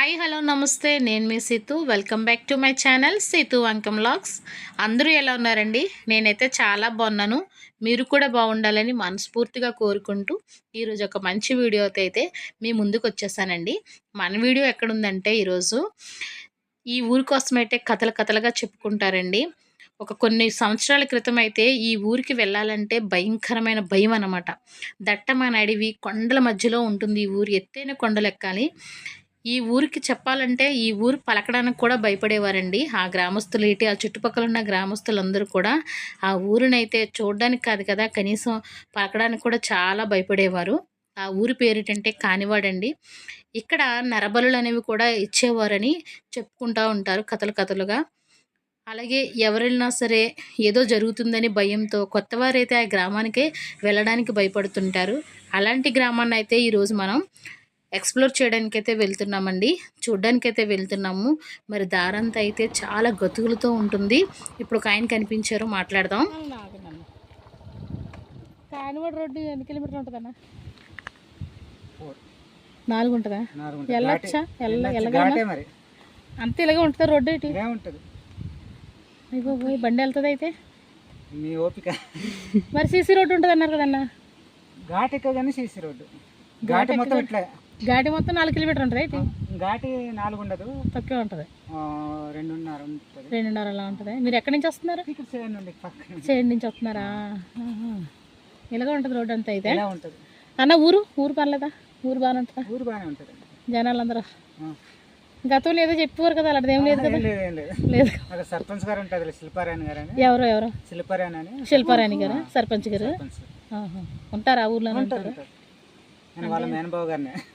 Hi hello నమస్తే. నేను మీ Seethu. Welcome back to my channel Seethu Ankam logs అందరూ ఎలా ఉన్నారండి? నేనైతే చాలా బాగున్నాను. మీరు కూడా బాగుండాలని మనస్ఫూర్తిగా కోరుకుంటూ ఈరోజు ఒక మంచి వీడియోతో అయితే మీ ముందుకు వచ్చేసానండి. మన వీడియో ఎక్కడుందంటే ఈరోజు ఈ ఊరి కోసం అయితే కథలు కథలుగా చెప్పుకుంటారండి. ఒక కొన్ని సంవత్సరాల క్రితం అయితే ఈ ఊరికి వెళ్ళాలంటే భయంకరమైన భయం అన్నమాట. దట్టమైన అడవి కొండల మధ్యలో ఉంటుంది ఈ ఊరు. ఎత్తైన కొండలు ఎక్కాలి ఈ ఊరికి చెప్పాలంటే ఈ ఊరు పలకడానికి కూడా భయపడేవారండి. ఆ గ్రామస్తులు ఏంటి ఆ చుట్టుపక్కల ఉన్న గ్రామస్తులందరూ కూడా ఆ ఊరినైతే చూడడానికి కాదు కదా కనీసం పలకడానికి కూడా చాలా భయపడేవారు. ఆ ఊరి పేరేటంటే కానివాడండి. ఇక్కడ నరబలులు అనేవి కూడా ఇచ్చేవారని చెప్పుకుంటూ ఉంటారు కథలు కథలుగా. అలాగే ఎవరైనా సరే ఏదో జరుగుతుందని భయంతో కొత్తవారైతే ఆ గ్రామానికే వెళ్ళడానికి భయపడుతుంటారు. అలాంటి గ్రామాన్ని అయితే ఈరోజు మనం ఎక్స్ప్లోర్ చేయడానికి అయితే వెళ్తున్నామండి. చూడ్డానికి అయితే వెళ్తున్నాము. మరి దారంతా అయితే చాలా గతుకులతో ఉంటుంది. ఇప్పుడు ఒక ఆయన కనిపించారు మాట్లాడదాం. కానివాడ రోడ్డు ఎన్ని కిలోమీటర్లు ఉంటుందన్న. నాలుగు ఉంటుందా. వెళ్ళొచ్చా మరి. అంత ఇలాగే ఉంటుందా రోడ్డు ఇటు? ఉంటుంది. పోయి బండి వెళ్తుంది అయితే? మీ ఓపిక. మరి సీసీ రోడ్డు ఉంటుంది అన్నారు కదన్న? ఘాట్ ఎక్కువ కానీ సీసీ రోడ్డు. ఘాట్ మొత్తం ఇట్లా. గాడి మొత్తం నాలుగు కిలోమీటర్ ఉంటుంది అయితే ఘాటి నాలుగు ఉండదు. తక్కువ ఉంటుంది. రెండున్నర ఉంటుంది. రెండున్నర అలా ఉంటుంది? మీరు ఎక్కడి నుంచి వస్తున్నారు? సైడ్ నుంచి వస్తున్నారా. ఇలాగే ఉంటుంది రోడ్డు అంతా అయితే. అన్న ఊరు? ఊరు పర్లేదా ఊరు బాగానే ఉంటుందా? ఊరు బాగానే ఉంటుంది. జనాలు అందరూ. గతంలో ఏదో చెప్పేవారు కదా అలాంటిది ఏం లేదు కదా? లేదు సర్పంచ్ గారు ఉంటుంది శిల్పారాయణ గారు అని. ఎవరో ఎవరో? శిల్పారాయణ అని. శిల్పారాణి గారు? సర్పంచ్ గారు. ఉంటారా ఆ ఊర్లోనే ఉంటారు?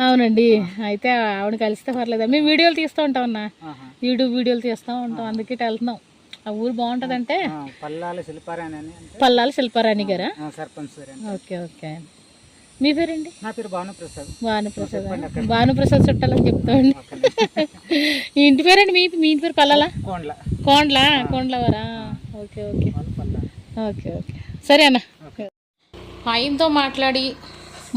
అవునండి. అయితే ఆవిడ కలిస్తే పర్లేదా? మేము వీడియోలు తీస్తూ ఉంటాం అన్న. యూట్యూబ్ వీడియోలు తీస్తూ ఉంటాం. అందుకే వెళ్తున్నాం. ఆ ఊరు బాగుంటుందంటే ఆ, పల్లాల అంటే పల్లాల శిల్పారాణి గారా? సర్పంచ్. Okay okay. మీ పేరండి నా పేరు భానుప్రసాద్. భానుప్రసాద్ భానుప్రసాద్ చుట్టాలని చెప్తామండి ఈ ఇంటి పేరండి మీ మీ ఇంటి పేరు Pallala? Kondla. Kondla? కోండ్లవరా? Okay okay. Okay okay. సరే అన్న. ఆయనతో మాట్లాడి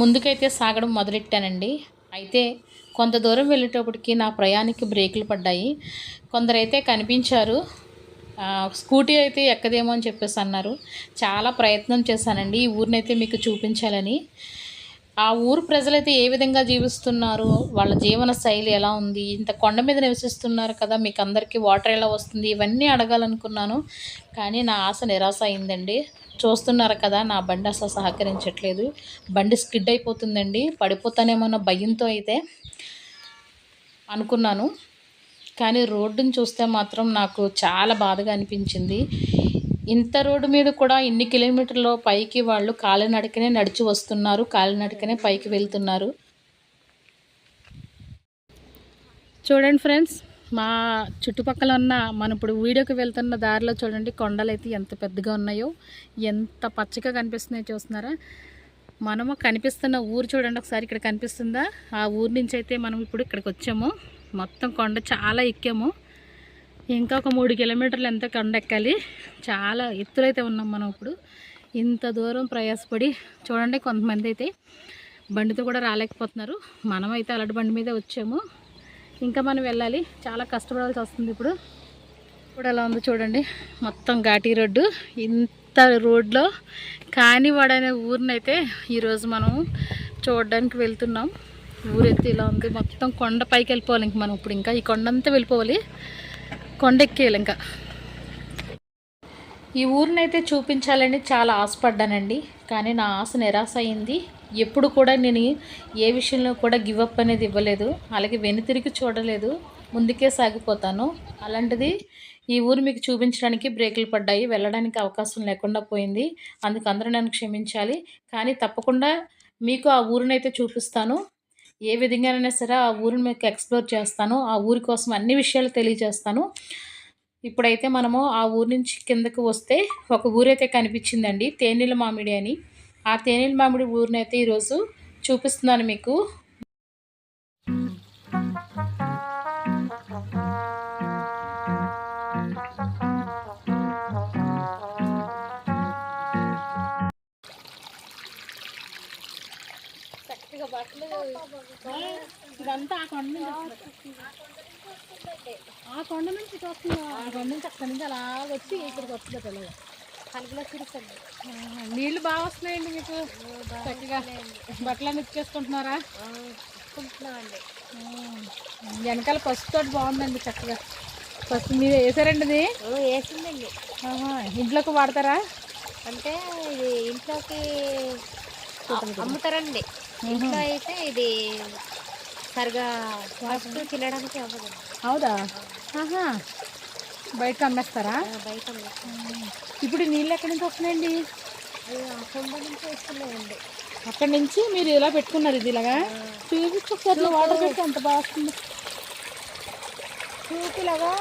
ముందుకైతే సాగడం మొదలెట్టానండి. అయితే కొంత దూరం వెళ్ళేటప్పటికి నా ప్రయాణికి బ్రేకులు పడ్డాయి. కొందరైతే కనిపించారు. స్కూటీ అయితే ఎక్కదేమో అని చెప్పేసి అన్నారు. చాలా ప్రయత్నం చేశానండి. ఈ ఊరినైతే మీకు చూపించాలని. ఆ ఊరు ప్రజలైతే ఏ విధంగా జీవిస్తున్నారు? వాళ్ళ జీవన శైలి ఎలా ఉంది? ఇంత కొండ మీద నివసిస్తున్నారు కదా మీకు అందరికీ వాటర్ ఎలా వస్తుంది? ఇవన్నీ అడగాలనుకున్నాను. కానీ నా ఆశ నిరాశ అయిందండి. చూస్తున్నారు కదా నా బండి అసలు సహకరించట్లేదు. బండి స్కిడ్ అయిపోతుందండి. పడిపోతానేమన్న భయంతో అయితే అనుకున్నాను. కానీ రోడ్డుని చూస్తే మాత్రం నాకు చాలా బాధగా అనిపించింది. ఇంత రోడ్డు మీద కూడా ఇన్ని కిలోమీటర్ల పైకి వాళ్ళు కాలినడకనే నడిచి వస్తున్నారు కాలినడకనే పైకి వెళ్తున్నారు. చూడండి ఫ్రెండ్స్ మా చుట్టుపక్కల ఉన్న మనం ఇప్పుడు వీడియోకి వెళ్తున్న దారిలో చూడండి కొండలు అయితే ఎంత పెద్దగా ఉన్నాయో ఎంత పచ్చగా కనిపిస్తున్నాయో చూస్తున్నారా? మనము కనిపిస్తున్న ఊరు చూడండి ఒకసారి ఇక్కడ కనిపిస్తుందా? ఆ ఊరు నుంచి అయితే మనం ఇప్పుడు ఇక్కడికి వచ్చాము. మొత్తం కొండ చాలా ఎక్కాము. ఇంకా ఒక మూడు కిలోమీటర్లు ఎంత కొండెక్కాలి. చాలా ఎత్తులైతే ఉన్నాం మనం ఇప్పుడు. ఇంత దూరం ప్రయాసపడి చూడండి కొంతమంది అయితే బండితో కూడా రాలేకపోతున్నారు. మనమైతే అలటి బండి మీదే వచ్చాము. ఇంకా మనం వెళ్ళాలి. చాలా కష్టపడాల్సి వస్తుంది ఇప్పుడు. ఇప్పుడు ఎలా ఉందో చూడండి. మొత్తం ఘాటీ రోడ్డు. ఇంత రోడ్లో కానివాడ అనే ఊరినైతే ఈరోజు మనం చూడడానికి వెళ్తున్నాం. ఊరైతే ఇలా ఉంది. మొత్తం కొండ పైకి వెళ్ళిపోవాలి ఇంక మనం ఇప్పుడు. ఇంకా ఈ కొండ అంతా వెళ్ళిపోవాలి. కొండెక్కేయాలి ఇంకా. ఈ ఊరినైతే చూపించాలని చాలా ఆశపడ్డానండి. కానీ నా ఆశ నిరాశ అయింది. ఎప్పుడు కూడా నేను ఏ విషయంలో కూడా గివప్ అనేది ఇవ్వలేదు. అలాగే వెనుతిరిగి చూడలేదు. ముందుకే సాగిపోతాను. అలాంటిది ఈ ఊరు మీకు చూపించడానికి బ్రేకులు పడ్డాయి. వెళ్ళడానికి అవకాశం లేకుండా పోయింది. అందుకు అందరూ నన్ను క్షమించాలి. కానీ తప్పకుండా మీకు ఆ ఊరినైతే చూపిస్తాను. ఏ విధంగానైనా సరే ఆ ఊరిని మీకు ఎక్స్ప్లోర్ చేస్తాను. ఆ ఊరి కోసం అన్ని విషయాలు తెలియజేస్తాను. ఇప్పుడైతే మనము ఆ ఊరి నుంచి కిందకు వస్తే ఒక ఊరైతే కనిపించిందండి. తేనెల మామిడి అని. ఆ తేనెల మామిడి ఊరినైతే ఈరోజు చూపిస్తున్నాను మీకు. ఇదంతా ఆ కొండ నుంచి వస్తుంది. ఆ కొండ నుంచి వస్తుంది ఆ కొండ నుంచి అక్కడి నుంచి అలా వచ్చి ఇక్కడికి వస్తుంది పిల్లలు. కలుపులో తిరుగుతుంది నీళ్ళు బాగా వస్తున్నాయండి మీకు? చక్కగా బట్టలు ఇచ్చేసుకుంటున్నారా కుంటున్నామండి వెనకాల పసుపు తోటి బాగుందండి చక్కగా. పసుపు మీరు వేసారండి ఇది వేసిందండి. ఇంట్లోకి వాడతారా? అంటే ఇది ఇంట్లోకి అమ్ముతారండి. ఇంట్లో అయితే ఇది సరిగా ఫస్ట్ తినడానికి అవ్వదండి అవుదా? ఆహా. బయటకు అమ్మేస్తారా? బయట. ఇప్పుడు నీళ్ళు ఎక్కడి నుంచి వస్తున్నాయండి? కొండ నుంచి వస్తున్నాయండి. అక్కడి నుంచి మీరు ఇలా పెట్టుకున్నారు ఇది ఇలాగా? చూపించు ఒకసారి వాటర్ పెట్టి ఎంత బాగా వస్తుంది? చూపులాగా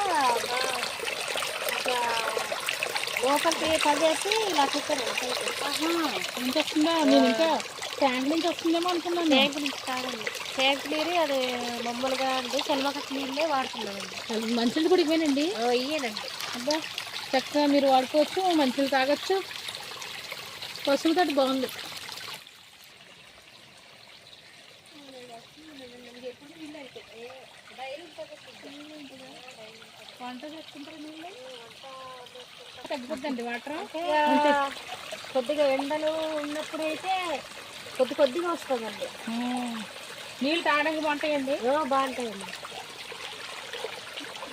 లోపలికి పదేసి ఇలా నుంచి వస్తుందా? నేను ఇంకా ట్యాంక్ నుంచి వస్తుందేమో అనుకున్నాను. ట్యాంక్ నుంచి కాదండి. ట్యాంక్ నీరు అది మామూలుగా అండి సెల్వకట్ నీళ్ళే వాడుతున్నామండి. మంచిది కూడా ఇవ్వనండి. ఓ, ఇయ్యనండి. అబ్బా చక్కగా మీరు వాడుకోవచ్చు మంచిది తాగొచ్చు. పసుపు తోటి బాగుంది. వంట తగ్గిపోద్దండి వాటర్. కొద్దిగా ఎండలు ఉన్నప్పుడు అయితే కొద్ది కొద్దిగా వస్తుందండి. నీళ్ళు తాగడానికి బాగుంటాయండి? బాగుంటాయండి.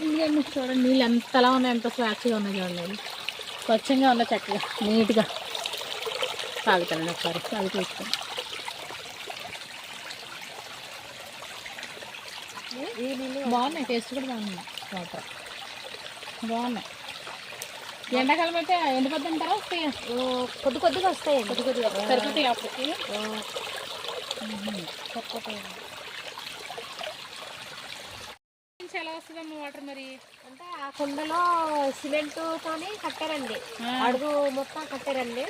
ఇంకేం చూడండి నీళ్ళు ఎంతలా ఉన్నాయి ఎంత స్వాచ్గా ఉన్నాయి చూడండి. స్వచ్ఛంగా ఉన్నాయి చక్కగా నీట్గా. తాగుతానండి ఒకసారి ఈ నీళ్ళు బాగున్నాయి టేస్ట్ కూడా బాగున్నాయి. వాటర్ బాగున్నాయి. ఎండాకాలం అయితే ఎండిపోద్ది అంటారా వస్తాయా? కొద్ది కొద్దిగా వస్తాయండి. కొద్ది కొద్దిగా సరిపోతాయి అప్పటికి. ఓ, సరిపోతాయండి నుంచి ఎలా వస్తుందమ్మా వాటర్ మరి? అంటే ఆ కుండలో సిమెంట్ తోని కట్టారండి. అడుగు మొత్తం కట్టారండి.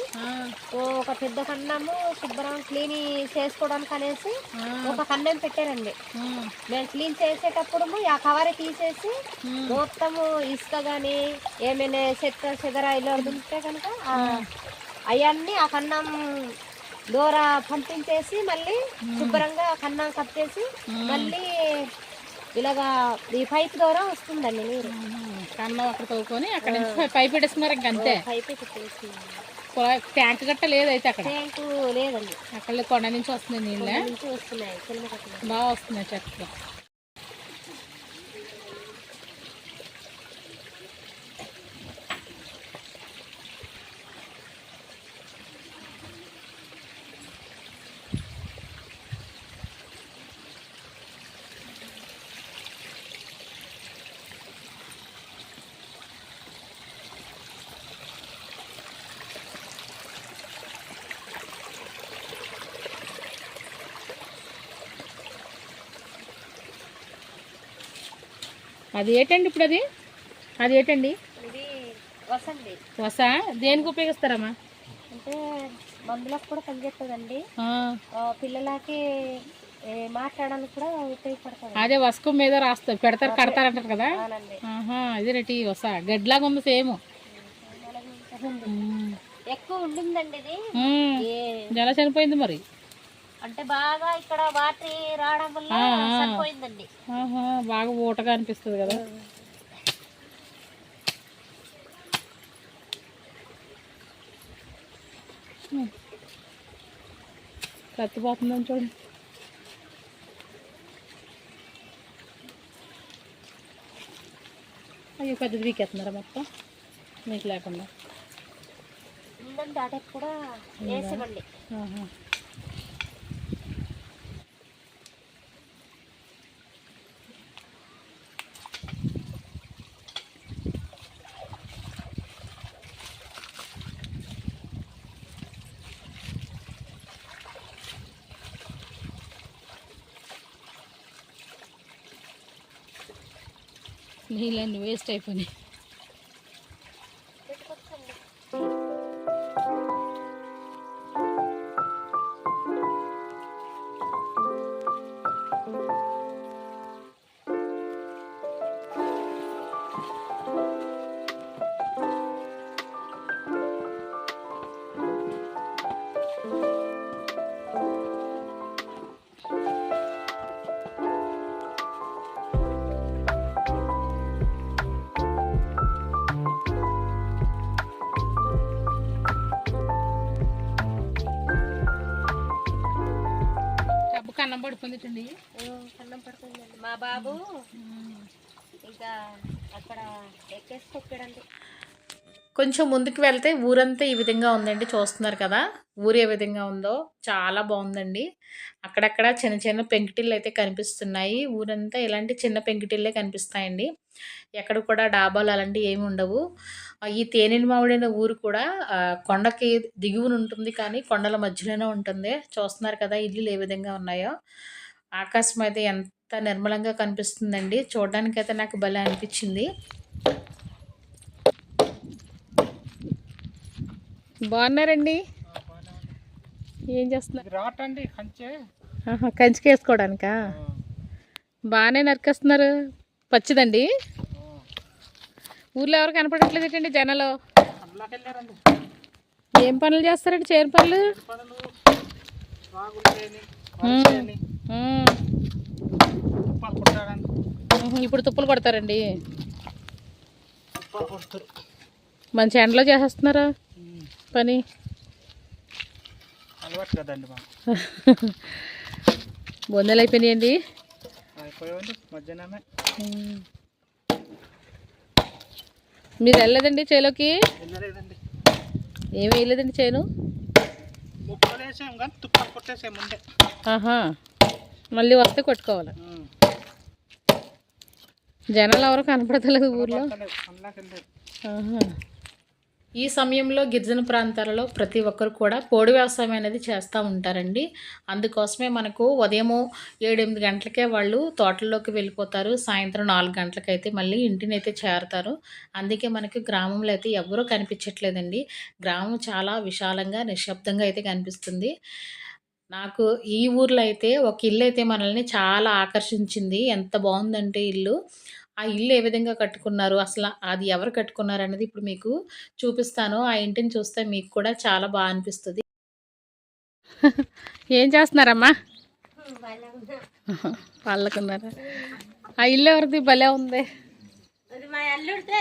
ఒక పెద్ద కన్నము శుభ్రం క్లీన్ చేసుకోవడానికి అనేసి ఒక కన్నం పెట్టారండి. మేము క్లీన్ చేసేటప్పుడు ఆ కవర్ తీసేసి మొత్తము ఇసుక కానీ ఏమైనా చెత్త చెదర ఇలా ఉంటే కనుక అవన్నీ ఆ. కన్నం దూర పంపించేసి మళ్ళీ శుభ్రంగా కన్నం కప్పేసి మళ్ళీ ఇలాగా ఈ పైప్ ద్వారా వస్తుందండి నీరు. కన్నం అక్కడ తవ్వుకొని అక్కడ నుంచి పైప్ పెట్టేస్తున్నారు ఇంక అంతే. పైప్ ట్యాంక్ గట్ట లేదు అయితే అక్కడ. ట్యాంకు లేదండి. అక్కడ కొండ నుంచి వస్తుంది నీళ్ళే. నుంచి వస్తున్నాయి బాగా వస్తున్నాయి చక్కగా అది ఏంటండి ఇప్పుడు అది అది ఏంటండి వస? దేనికి ఉపయోగిస్తారమ్మా? అంటే మందులకు కూడా పనిచేస్తుందండి. ఆ, పిల్లలకి మాట్లాడడానికి కూడా ఉపయోగపడుతుంది. అదే వసకు మీద రాస్తారు. పెడతారు కడతారంటారు కదా? అవునండి. ఆహా ఇది రేటి వస? గడ్లాగా ఉంది సేమ్. ఎక్కువ ఉండిందండి ఇది. జల చనిపోయింది మరి. అంటే బాగా ఇక్కడ వాటర్ రావడం వల్ల. సరిపోయిందండి. బాగా ఊటగా అనిపిస్తుంది కదా. కత్తిపోతుందని చూడండి. అయ్యో పెద్దది వీకెత్తున్నారా మొత్తం? మీకు లేకుండా. కూడా వేసామండి నీళ్ళన్నీ వేస్ట్ అయిపోయినాయి. కన్నం పడుతుందండి మా బాబు ఇంకా అక్కడ ఎక్కేసి తొక్కాడండి కొంచెం ముందుకు వెళ్తే ఊరంతా ఈ విధంగా ఉందండి చూస్తున్నారు కదా? ఊరు ఏ విధంగా ఉందో చాలా బాగుందండి. అక్కడక్కడ చిన్న చిన్న పెంకుటిల్లు అయితే కనిపిస్తున్నాయి. ఊరంతా ఇలాంటి చిన్న పెంకుటిల్లే కనిపిస్తాయండి. ఎక్కడ కూడా డాబాలు అలాంటివి ఏమి ఉండవు. ఈ తేనెని మామిడిన ఊరు కూడా కొండకి దిగువన ఉంటుంది కానీ కొండల మధ్యలోనే ఉంటుంది. చూస్తున్నారు కదా ఇల్లులు ఏ విధంగా ఉన్నాయో. ఆకాశం అయితే ఎంత నిర్మలంగా కనిపిస్తుందండి. చూడడానికి అయితే నాకు భలే అనిపించింది. బాగున్నారండి? ఏం చేస్తున్నారు? కంచికి వేసుకోవడానికా బాగానే నరికేస్తున్నారు. పచ్చిదండి. ఊర్లో ఎవరు కనపడట్లేదు ఏంటండి జనాలు? ఏం పనులు చేస్తారండి చేరు పనులు? ఇప్పుడు తుప్పులు కొడతారండి. మంచి ఎండలో చేసేస్తున్నారా. పని? అలవాటు కదండి మాకు. బొందలు అయిపోయినాయండి. మధ్యాహ్నమే. మీరు వెళ్ళలేదండి చేలోకి? వెళ్ళలేదండి. ఏమి వేయలేదండి చేను? ముక్కలు వేసాం కానీ తుప్పలు ఆహా. మళ్ళీ వస్తే కొట్టుకోవాలి. జనాలు ఎవరు కనపడతలేదు ఊర్లో. ఆహా. ఈ సమయంలో గిరిజన ప్రాంతాలలో ప్రతి ఒక్కరు కూడా పోడు వ్యవసాయం అనేది చేస్తూ ఉంటారండి. అందుకోసమే మనకు ఉదయము ఏడెనిమిది గంటలకే వాళ్ళు తోటల్లోకి వెళ్ళిపోతారు. సాయంత్రం నాలుగు గంటలకైతే మళ్ళీ ఇంటిని అయితే చేరుతారు. అందుకే మనకి గ్రామంలో అయితే ఎవరూ కనిపించట్లేదండి. గ్రామం చాలా విశాలంగా నిశ్శబ్దంగా అయితే కనిపిస్తుంది. నాకు ఈ ఊర్లో అయితే ఒక ఇల్లు అయితే మనల్ని చాలా ఆకర్షించింది. ఎంత బాగుందంటే ఇల్లు. ఆ ఇల్లు ఏ విధంగా కట్టుకున్నారు? అసలు అది ఎవరు కట్టుకున్నారు అనేది ఇప్పుడు మీకు చూపిస్తాను. ఆ ఇంటిని చూస్తే మీకు కూడా చాలా బాగా అనిపిస్తుంది. ఏం చేస్తున్నారమ్మా? వాళ్ళకున్నారా ఆ ఇల్లు ఎవరిది? భలే ఉంది. అది మా అల్లుడితే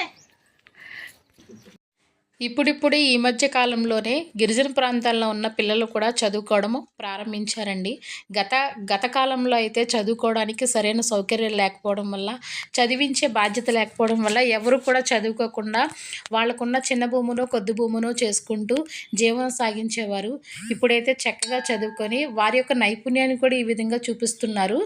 ఇప్పుడిప్పుడు ఈ మధ్య కాలంలోనే గిరిజన ప్రాంతాల్లో ఉన్న పిల్లలు కూడా చదువుకోవడం ప్రారంభించారండి. గత గత కాలంలో అయితే చదువుకోవడానికి సరైన సౌకర్యం లేకపోవడం వల్ల చదివించే బాధ్యత లేకపోవడం వల్ల ఎవరు కూడా చదువుకోకుండా వాళ్ళకున్న చిన్న భూమునో కొద్ది భూమునో చేసుకుంటూ జీవనం సాగించేవారు. ఇప్పుడైతే చక్కగా చదువుకొని వారి యొక్క నైపుణ్యాన్ని కూడా ఈ విధంగా చూపిస్తున్నారు.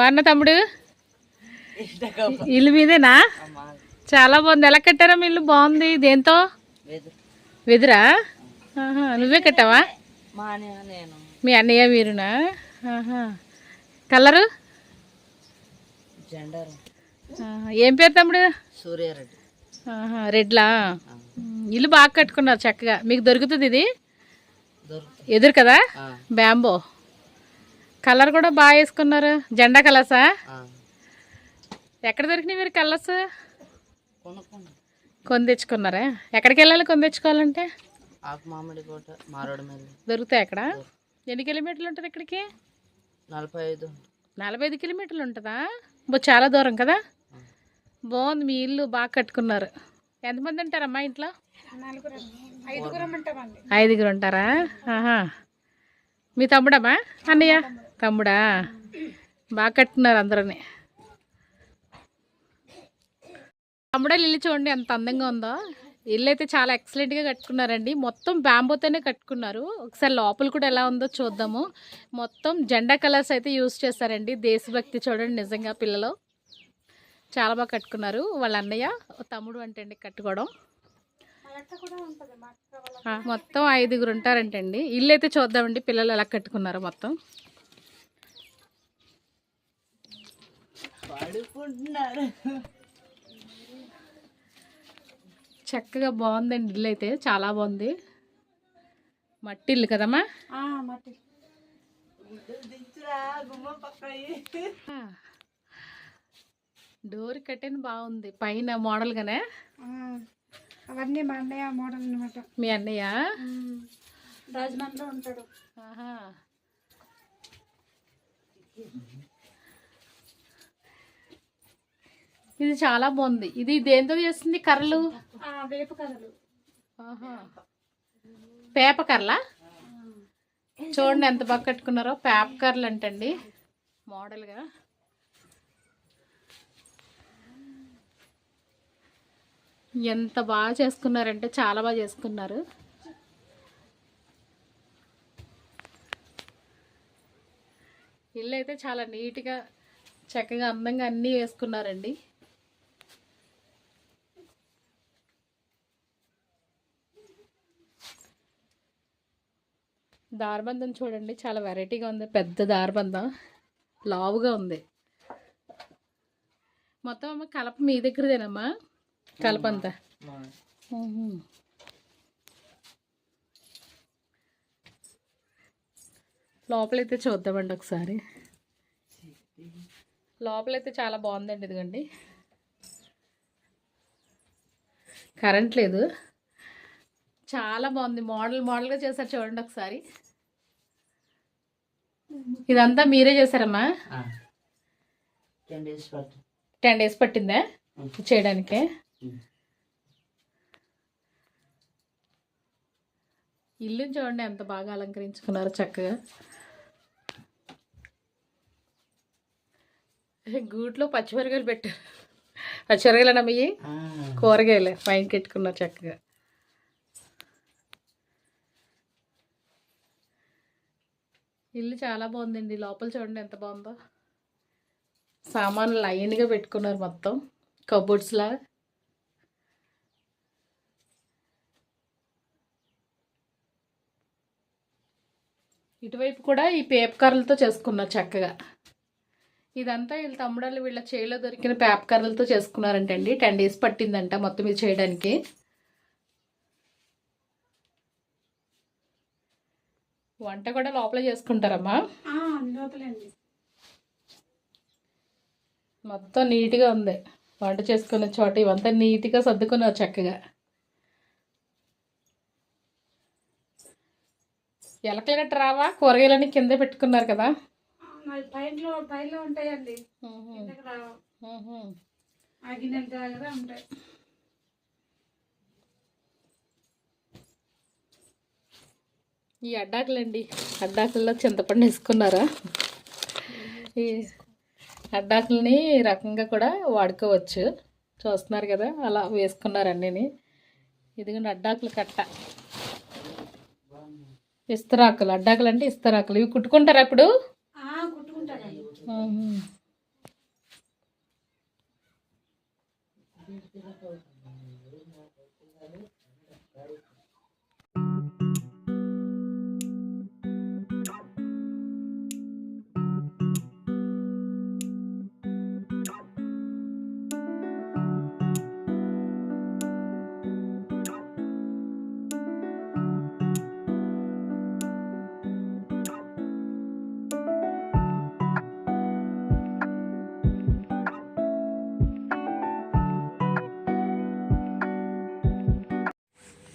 బాగున్నా తమ్ముడు? ఇల్లు మీదేనా? చాలా బాగుంది. ఎలా కట్టారా మీ ఇల్లు? బాగుంది. దేంతో? వెదురా. నువ్వే కట్టావా? మీ అన్నయ్య మీరునా. కలరు. ఏం పేరు తమ్ముడు? సూర్యారెడ్డి. రెడ్లా? ఇల్లు బాగా కట్టుకున్నారు చక్కగా. మీకు దొరుకుతుంది ఇది? ఎదురు కదా? బ్యాంబో. కలర్ కూడా బాగా వేసుకున్నారు. జెండా కలర్సా? ఎక్కడ దొరికినాయి మీరు కలర్స్? కొని తెచ్చుకున్నారా ఎక్కడికి వెళ్ళాలి కొని తెచ్చుకోవాలంటే ఆకు మామిడి కోట మారోడు మీద దొరుకుతాయి అక్కడ? ఎన్ని కిలోమీటర్లు ఉంటుంది ఇక్కడికి? నలభై ఐదు. నలభై ఐదు కిలోమీటర్లు ఉంటుందా? బో చాలా దూరం కదా? బాగుంది మీ ఇల్లు బాగా కట్టుకున్నారు. ఎంతమంది ఉంటారమ్మా ఇంట్లో? ఐదుగురు ఉంటారా? ఆహా. మీ తమ్ముడమ్మా? అన్నయ్య? తమ్ముడా? బాగా కట్టుకున్నారు అందరని. తమ్ముడే ఇల్లు చూడండి ఎంత అందంగా ఉందో. ఇల్లు అయితే చాలా ఎక్సలెంట్గా కట్టుకున్నారండి. మొత్తం బ్యాంబోతోనే కట్టుకున్నారు. ఒకసారి లోపల కూడా ఎలా ఉందో చూద్దాము. మొత్తం జెండా కలర్స్ అయితే యూస్ చేస్తారండి. దేశభక్తి చూడండి నిజంగా పిల్లలు. చాలా బాగా కట్టుకున్నారు. వాళ్ళ అన్నయ్య తమ్ముడు అంటే అండి కట్టుకోవడం మొత్తం ఐదుగురు ఉంటారంటండి. ఇల్లు అయితే చూద్దామండి పిల్లలు ఎలా కట్టుకున్నారు మొత్తం. చక్కగా బాగుందండి ఇల్లు అయితే చాలా బాగుంది. మట్టి ఇల్లు కదమ్మా. డోర్ కట్టెన్ బాగుంది పైన మోడల్గానే అవన్నీ మా అన్నయ్య మోడల్ అనమాట మీ అన్నయ్య? రాజమండ్రిలో ఉంటాడు. ఆహా. ఇది చాలా బాగుంది. ఇది దేంతో చేస్తుంది కర్రలు? పేప కర్రలా? చూడండి ఎంత బాగా కట్టుకున్నారో. పేప కర్రలు అంటండి. మోడల్గా ఎంత బాగా చేసుకున్నారంటే చాలా బాగా చేసుకున్నారు. ఇల్లు అయితే చాలా నీట్గా చక్కగా అందంగా అన్నీ వేసుకున్నారండి. దారబంధం చూడండి చాలా వెరైటీగా ఉంది. పెద్ద దారబంధం. లావుగా ఉంది. మొత్తం అమ్మ కలప మీ దగ్గరదేనమ్మా? కలప అంతా. లోపలైతే చూద్దామండి ఒకసారి. లోపలైతే చాలా బాగుందండి ఇదిగోండి. కరెంట్ లేదు. చాలా బాగుంది. మోడల్ మోడల్గా చేశారు చూడండి ఒకసారి. ఇదంతా మీరే చేశారమ్మా? టెన్ డేస్ పట్టిందా? చేయడానికి. ఇల్లు చూడండి ఎంత బాగా అలంకరించుకున్నారు చక్కగా. గూట్లో పచ్చిమిరకాయలు పెట్టారు. పచ్చిమిరకాయలు నమ్మయి కూరగాయలే పైన పెట్టుకున్నారు చక్కగా. ఇల్లు చాలా బాగుందండి. లోపల చూడండి ఎంత బాగుందో. సామాన్లు లైన్గా పెట్టుకున్నారు మొత్తం. కబోర్డ్స్లా ఇటువైపు కూడా ఈ పేపకర్రలతో చేసుకున్నారు చక్కగా. ఇదంతా వీళ్ళ తమ్ముడాలు వీళ్ళ చేలో దొరికిన పేపకర్రలతో చేసుకున్నారంటండి. టెన్ డేస్ పట్టిందంట మొత్తం ఇది చేయడానికి. వంట కూడా లోపల చేసుకుంటారమ్మా? మొత్తం నీట్గా ఉంది. వంట చేసుకునే చోట ఇవంతా నీట్గా సర్దుకున్నారు చక్కగా. ఎలకలు గట్ట రావా? కూరగాయలన్నీ కింద పెట్టుకున్నారు కదా? ఉంటాయండి. ఉంటాయి. ఈ అడ్డాకులండి. అడ్డాకుల్లో చింతపండు వేసుకున్నారా? ఈ అడ్డాకుల్ని రకంగా కూడా వాడుకోవచ్చు. చూస్తున్నారు కదా అలా వేసుకున్నారు అన్నీని. ఇదిగోండి అడ్డాకులు కట్ట. ఇస్తరాకులు అడ్డాకులు అంటే ఇస్తరాకులు. ఇవి కుట్టుకుంటారా ఇప్పుడు?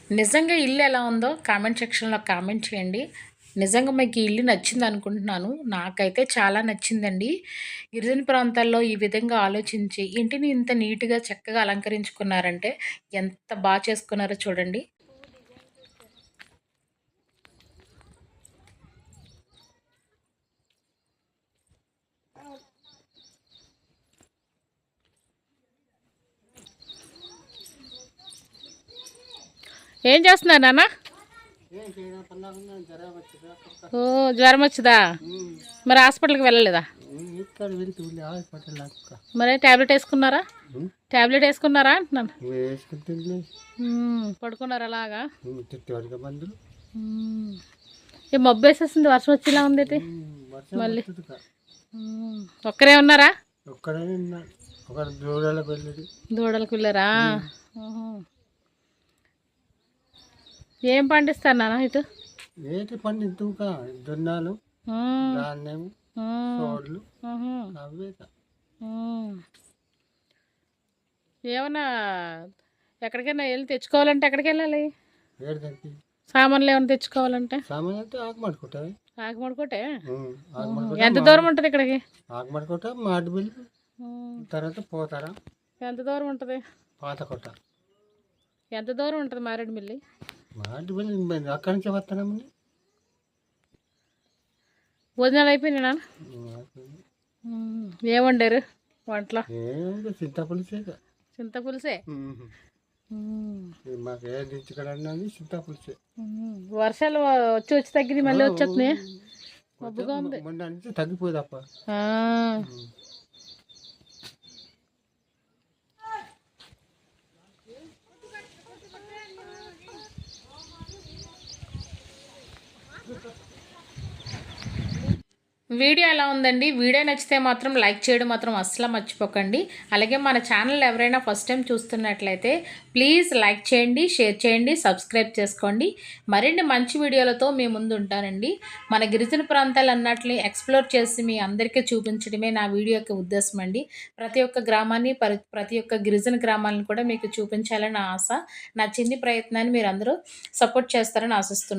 నిజంగా ఇల్లు ఎలా ఉందో కామెంట్ సెక్షన్లో కామెంట్ చేయండి. నిజంగా మీకు ఇల్లు నచ్చింది అనుకుంటున్నాను. నాకైతే చాలా నచ్చిందండి. గిరిజన ప్రాంతాల్లో ఈ విధంగా ఆలోచించి ఇంటిని ఇంత నీట్గా చక్కగా అలంకరించుకున్నారంటే ఎంత బాగా చేసుకున్నారో చూడండి. ఏం చేస్తున్నారు నాన్న? ఓ జ్వరం వచ్చిందా? మరి హాస్పిటల్కి వెళ్ళలేదా? మరి ట్యాబ్లెట్ వేసుకున్నారా? ట్యాబ్లెట్ వేసుకున్నారా అంటున్నాను. పడుకున్నారా అలాగా. ఈ మబ్బు వేసేసింది వర్షం వచ్చేలా ఉంది మళ్ళీ. ఒక్కరే ఉన్నారా? ఉన్నా. దూడలకు వెళ్ళారా. ఏం పండిస్తారు నాన్న ఇటు? ఏటి పండించుగా దున్నాలు మ్మ్. ధాన్యం మ్మ్. అవే. ఏమన్నా ఎక్కడికైనా వెళ్ళి తెచ్చుకోవాలంటే ఎక్కడికి వెళ్ళాలి? సామాన్లు ఏమైనా తెచ్చుకోవాలంటే? సామాన్ అంటే ఆకుమడుకుంటా ఆకుమడుకుంటా ఎంత దూరం ఉంటుంది ఇక్కడికి? ఆకుమడుకుంటా మాటి బిల్లు. ఉమ్, తర్వాత పోతారా? ఎంత దూరం ఉంటుంది? పాత కొట్ట ఎంత దూరం ఉంటుంది మారేడుమిల్లి అక్కడి నుంచే వస్తానమ్మని భోజనాలు అయిపోయినాయి నాన్న? ఉమ్, ఏం వండారు వంటలో? చింతపులుసే. చింతపులుసే? ఉమ్. ఉమ్, ఇది మాకు ఏది ఇచ్చుకోవడానికి చింతపులుసే. వర్షాలు వచ్చి వచ్చి తగ్గింది మళ్ళీ వచ్చేస్తున్నాయి? మబ్బుగా ఉంది నుంచి తగ్గిపోయింది అప్ప ఆ, వీడియో ఎలా ఉందండి? వీడియో నచ్చితే మాత్రం లైక్ చేయడం మాత్రం అస్సలు మర్చిపోకండి. అలాగే మన ఛానల్ ఎవరైనా ఫస్ట్ టైం చూస్తున్నట్లయితే ప్లీజ్ లైక్ చేయండి షేర్ చేయండి సబ్స్క్రైబ్ చేసుకోండి. మరిన్ని మంచి వీడియోలతో మీ ముందు ఉంటానండి. మన గిరిజన ప్రాంతాలు అన్నట్లు ఎక్స్ప్లోర్ చేసి మీ అందరికీ చూపించడమే నా వీడియో యొక్క ఉద్దేశం అండి. ప్రతి ఒక్క గ్రామాన్ని ప్రతి ఒక్క గిరిజన గ్రామాలను కూడా మీకు చూపించాలని ఆశ. నా చిన్ని ప్రయత్నాన్ని మీరు అందరూ సపోర్ట్ చేస్తారని ఆశిస్తున్నాను.